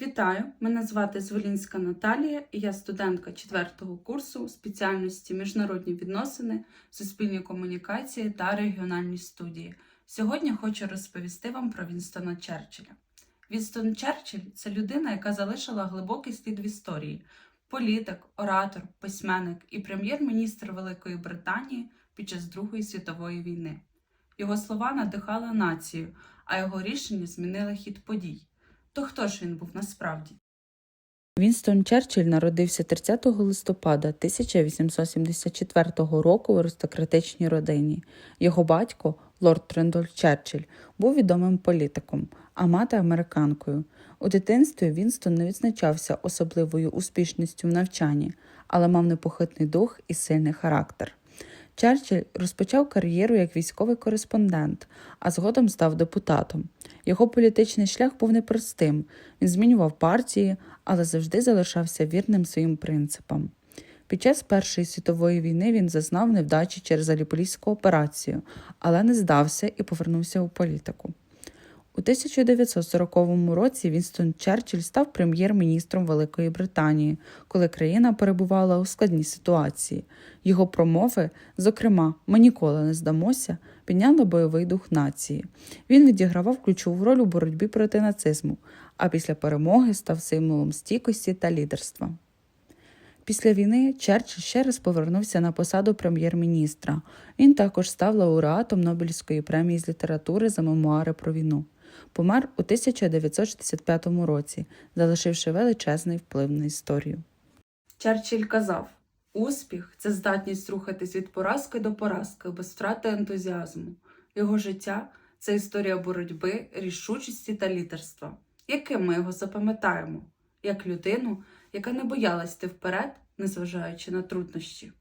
Вітаю! Мене звати Зволінська Наталія, і я студентка 4 курсу спеціальності міжнародні відносини, суспільні комунікації та регіональні студії. Сьогодні хочу розповісти вам про Вінстона Черчилля. Вінстон Черчилль це людина, яка залишила глибокий слід в історії: політик, оратор, письменник і прем'єр-міністр Великої Британії під час Другої світової війни. Його слова надихали націю, а його рішення змінили хід подій. То хто ж він був насправді? Вінстон Черчилль народився 30 листопада 1874 року в аристократичній родині. Його батько, лорд Трендоль Черчилль, був відомим політиком, а мати американкою. У дитинстві Вінстон не відзначався особливою успішністю в навчанні, але мав непохитний дух і сильний характер. Черчилль розпочав кар'єру як військовий кореспондент, а згодом став депутатом. Його політичний шлях був непростим. Він змінював партії, але завжди залишався вірним своїм принципам. Під час Першої світової війни він зазнав невдачі через Аліполійську операцію, але не здався і повернувся у політику. У 1940 році Вінстон Черчилль став прем'єр-міністром Великої Британії, коли країна перебувала у складній ситуації. Його промови, зокрема, ми ніколи не здамося, підняли бойовий дух нації. Він відігравав ключову роль у боротьбі проти нацизму, а після перемоги став символом стійкості та лідерства. Після війни Черчилль ще раз повернувся на посаду прем'єр-міністра. Він також став лауреатом Нобелівської премії з літератури за мемуари про війну. Помер у 1965 році, залишивши величезний вплив на історію. Черчилль казав: успіх це здатність рухатись від поразки до поразки без втрати ентузіазму. Його життя це історія боротьби, рішучості та лідерства. Яким ми його запам'ятаємо? Як людину, яка не боялась йти вперед, незважаючи на труднощі.